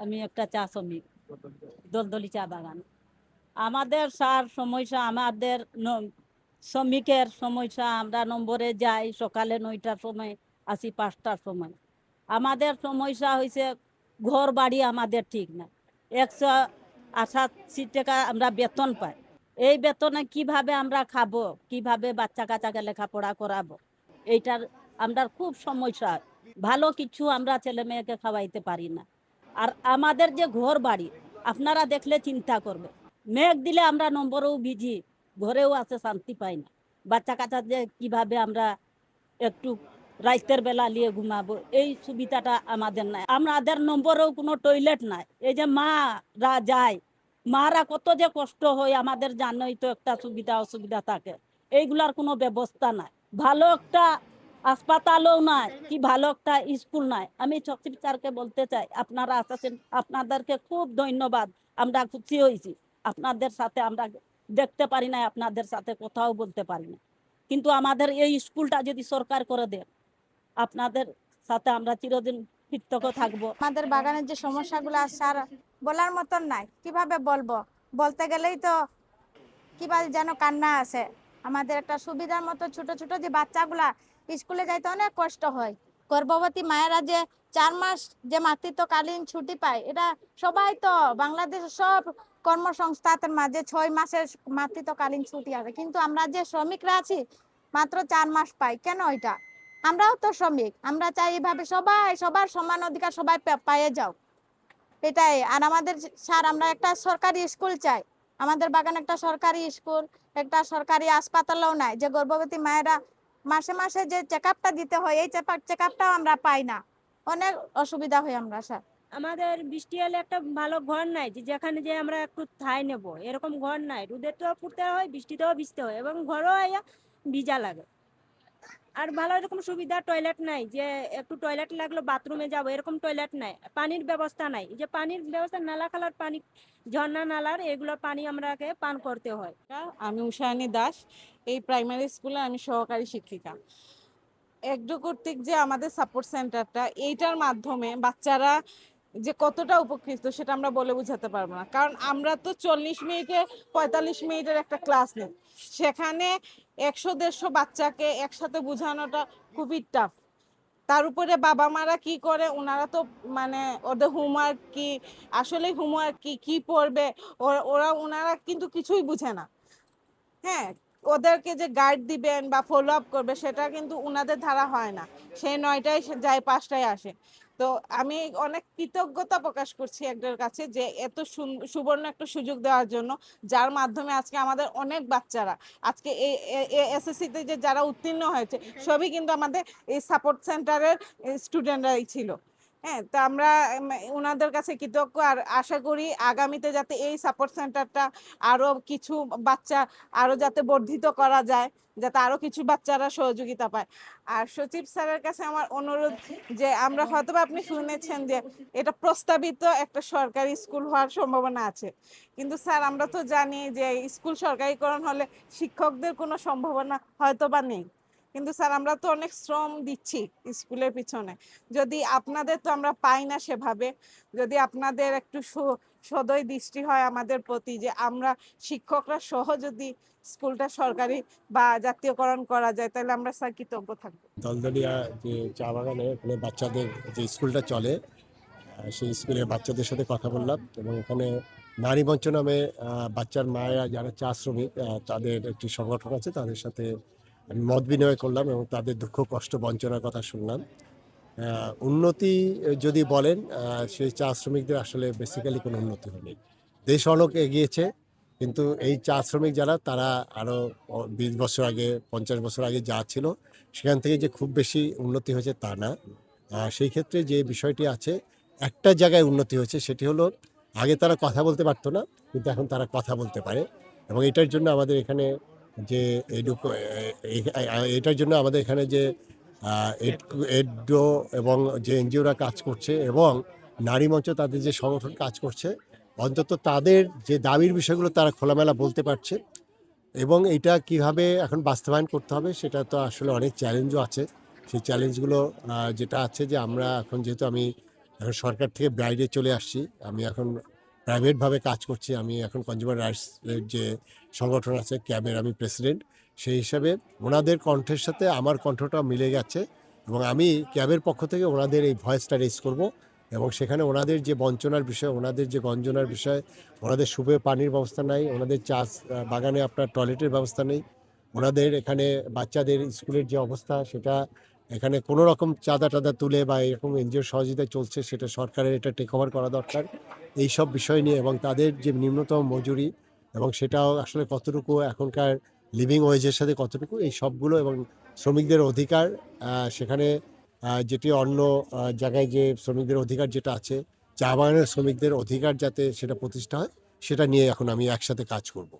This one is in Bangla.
আমি একটা চা শ্রমিক, দলদলি চা বাগান। আমাদের সার সমস্যা, আমাদের শ্রমিকের সমস্যা, আমরা নম্বরে যাই সকালে নয়টার সময়, আসি পাঁচটার সময়। আমাদের সমস্যা হয়েছে ঘর বাড়ি আমাদের ঠিক না। একশো আঠাশি টাকা আমরা বেতন পাই। এই বেতনে কীভাবে আমরা খাব? কীভাবে বাচ্চা কাচ্চাকে লেখাপড়া করাবো? এইটার আমরা খুব সমস্যা। ভালো কিছু আমরা ছেলে মেয়েকে খাওয়াইতে পারি না। আর আমাদের যে ঘর বাড়ি, আপনারা দেখলে চিন্তা করবে মেঘ দিলে আমরা নম্বরেও ভিজি ঘরেও আছে, শান্তি পাই না। বাচ্চা কাচ্চা যে কীভাবে আমরা একটু রাইতের বেলা নিয়ে ঘুমাবো, এই সুবিধাটা আমাদের নাই। আমাদের নম্বরেও কোনো টয়লেট নাই। এই যে মারা যায়, মারা কত যে কষ্ট হয়, আমাদের জানোই তো একটা সুবিধা, অসুবিধা থাকে। এইগুলার কোনো ব্যবস্থা নাই। ভালো একটা হাসপাতালও নাই, কি ভালো একটা স্কুল নাই। আমি সচিব স্যারকে বলতে চাই, আপনারা আসেন, আপনাদেরকে খুব ধন্যবাদ, আমরা খুশি হয়েছি। আপনাদের সাথে আমরা দেখতে পারি না আপনাদের সাথে কথাও বলতে পারি না কিন্তু আমাদের এই স্কুলটা যদি সরকার করে দেয় আপনাদের সাথে আমরা চিরদিন কৃতজ্ঞ থাকব। আমাদের বাগানের যে সমস্যাগুলো আছে আর বলার মতন নাই। কীভাবে বলব? বলতে গেলেই তো কীভাবে যেন কান্না আসে আমাদের একটা সুবিধার মতো ছোট ছোট যে বাচ্চাগুলা স্কুলে যাইতে অনেক কষ্ট হয়। গর্ভবতী মায়েরা যে চার মাস যে মাতৃত্বকালীন ছুটি পায়, এটা সবাই তো বাংলাদেশের সব কর্মসংস্থানের মাঝে ছয় মাসের মাতৃত্বকালীন ছুটি আছে। কিন্তু আমরা যে শ্রমিকরা আছি, মাত্র চার মাস পাই। কেন এটা? আমরাও তো শ্রমিক। আমরা চাই এইভাবে সবাই, সবার সমান অধিকার সবাই পে- পাইয়ে যাও। এটাই। আর আমাদের স্যার, আমরা একটা সরকারি স্কুল চাই। আমাদের বাগানে একটা সরকারি স্কুল, একটা সরকারি হাসপাতালও নাই। যে গর্ভবতী মায়েরা মাসে মাসে যে চেকআপটা দিতে হয়, এই চেক আপটাও আমরা পাই না। অনেক অসুবিধা হয় আমরা স্যার। আমাদের বৃষ্টি হলে একটা ভালো ঘর নাই, যে যেখানে যে আমরা একটু ঠাই নেব, এরকম ঘর নাই। রোদে তো ফুটতে হয়, বৃষ্টিতেও ভিজতে হয়, এবং ঘরও ভিজা লাগে। আর ভালো এরকম সুবিধা টয়লেট নাই, যে একটু টয়লেট লাগল বাথরুমে যাব, এরকম টয়লেট নাই, পানির ব্যবস্থা নাই, যে পানির ব্যবস্থা নালা খালার পানি, ঝর্ণা নালার এগুলো পানি আমরাকে পান করতে হয়। আমি উষায়নী দাস, এই প্রাইমারি স্কুলে আমি সহকারী শিক্ষিকা। একডো কর্তৃক যে আমাদের সাপোর্ট সেন্টারটা এইটার মাধ্যমে বাচ্চারা যে কতটা উপকৃত সেটা আমরা বলে বোঝাতে পারব না। কারণ আমরা তো চল্লিশ মিনিটে, পঁয়তাল্লিশ মিনিটের একটা ক্লাস নিই। সেখানে একশো, দেড়শো বাচ্চাকে একসাথে বোঝানোটা খুবই টাফ তার উপরে বাবা মারা কি করে? ওনারা তো মানে ওদের হোমওয়ার্ক কি? আসলে হোমওয়ার্ক কি? কি পড়বে? ওরা ওনারা কিন্তু কিছুই বুঝে না। হ্যাঁ ওদেরকে যে গাইড দিবেন বা ফলো আপ করবে, সেটা কিন্তু উনাদের ধারা হয় না। সেই নয়টায় যায়, পাঁচটায় আসে। তো আমি অনেক কৃতজ্ঞতা প্রকাশ করছি একদের কাছে যে এত সুবর্ণ একটা সুযোগ দেওয়ার জন্য, যার মাধ্যমে আজকে আমাদের অনেক বাচ্চারা, আজকে এই এসএসসিতে যে যারা উত্তীর্ণ হয়েছে, সবই কিন্তু আমাদের এই সাপোর্ট সেন্টারের স্টুডেন্টরাই ছিল। হ্যাঁ তো আমরা ওনাদের কাছে কৃতজ্ঞ। আর আশা করি আগামীতে যাতে এই সাপোর্ট সেন্টারটা আরও কিছু বাচ্চা আরও যাতে বর্ধিত করা যায়, যাতে আরও কিছু বাচ্চারা সহযোগিতা পায়। আর সচিব স্যারের কাছে আমার অনুরোধ যে আমরা হয়তোবা আপনি শুনেছেন যে এটা প্রস্তাবিত একটা সরকারি স্কুল হওয়ার সম্ভাবনা আছে। কিন্তু স্যার, আমরা তো জানি যে স্কুল সরকারিকরণ হলে শিক্ষকদের কোনো সম্ভাবনা হয়তো বা নেই। কিন্তু স্যার, আমরা তো অনেক শ্রম দিচ্ছি স্কুলের পিছনে। যদি আপনাদের তো আমরা পাই না সেভাবে, যদি আপনাদের একটু সদয় দৃষ্টি হয় আমাদের প্রতি যে আমরা শিক্ষকরা সহ যদি স্কুলটা সরকারি বা জাতীয়করণ করা যায়, তাহলে আমরা স্যার কৃতজ্ঞ থাকব। দলদলিয়া যে চা বাগানে ওখানে বাচ্চাদের যে স্কুলটা চলে সেই স্কুলে বাচ্চাদের সাথে কথা বললাম এবং ওখানে নারী মঞ্চ নামে বাচ্চার মায়েরা যারা চা শ্রমিক তাদের একটি সংগঠন আছে, তাদের সাথে আমি মত বিনিময় করলাম এবং তাদের দুঃখ, কষ্ট, বঞ্চনার কথা শুনলাম। উন্নতি যদি বলেন সেই চা শ্রমিকদের আসলে বেসিক্যালি কোনো উন্নতি হয়নি। দেশ অনেক এগিয়েছে, কিন্তু এই চা শ্রমিক যারা, তারা আরও বিশ বছর আগে, পঞ্চাশ বছর আগে যা ছিল, সেখান থেকে যে খুব বেশি উন্নতি হয়েছে তা না। সেই ক্ষেত্রে যে বিষয়টি আছে, একটা জায়গায় উন্নতি হয়েছে, সেটি হলো, আগে তারা কথা বলতে পারতো না, কিন্তু এখন তারা কথা বলতে পারে। এবং এটার জন্য আমাদের এখানে যে এডুকো এটার জন্য আমাদের এখানে যে এডো এবং যে এনজিওরা কাজ করছে এবং নারী মঞ্চ তাদের যে সংগঠন কাজ করছে, অন্তত তাদের যে দাবির বিষয়গুলো তারা খোলামেলা বলতে পারছে এবং এটা কীভাবে এখন বাস্তবায়ন করতে হবে সেটা তো আসলে অনেক চ্যালেঞ্জও আছে। সেই চ্যালেঞ্জগুলো যেটা আছে যে আমরা এখন যেহেতু আমি এখন সরকার থেকে বাইরে চলে আসছি, আমি এখন প্রাইভেটভাবে কাজ করছি আমি এখন কনজিউমার রাইটস যে সংগঠন আছে ক্যাবের আমি প্রেসিডেন্ট সেই হিসাবে ওনাদের কণ্ঠের সাথে আমার কণ্ঠটা মিলে গেছে এবং আমি ক্যাবের পক্ষ থেকে ওনাদের এই ভয়েসটা রেজ করব এবং সেখানে ওনাদের যে বঞ্চনার বিষয়, ওনাদের যে গঞ্জনার বিষয়, ওনাদের শুভে পানির ব্যবস্থা নাই, ওনাদের চাষ বাগানে আপনার টয়লেটের ব্যবস্থা নেই, ওনাদের এখানে বাচ্চাদের স্কুলের যে অবস্থা, সেটা এখানে কোনো রকম চাঁদা টাদা তুলে বা এরকম এনজিওর সহযোগিতায় চলছে, সেটা সরকারের এটা টেক ওভার করা দরকার। এই সব বিষয় নিয়ে এবং তাদের যে নিম্নতম মজুরি এবং সেটাও আসলে কতটুকু এখনকার লিভিং ওয়েজের সাথে কতটুকু, এই সবগুলো এবং শ্রমিকদের অধিকার সেখানে যেটি অন্য জায়গায় যে শ্রমিকদের অধিকার যেটা আছে, চা বাগানের শ্রমিকদের অধিকার যাতে সেটা প্রতিষ্ঠা হয়, সেটা নিয়ে এখন আমি একসাথে কাজ করব।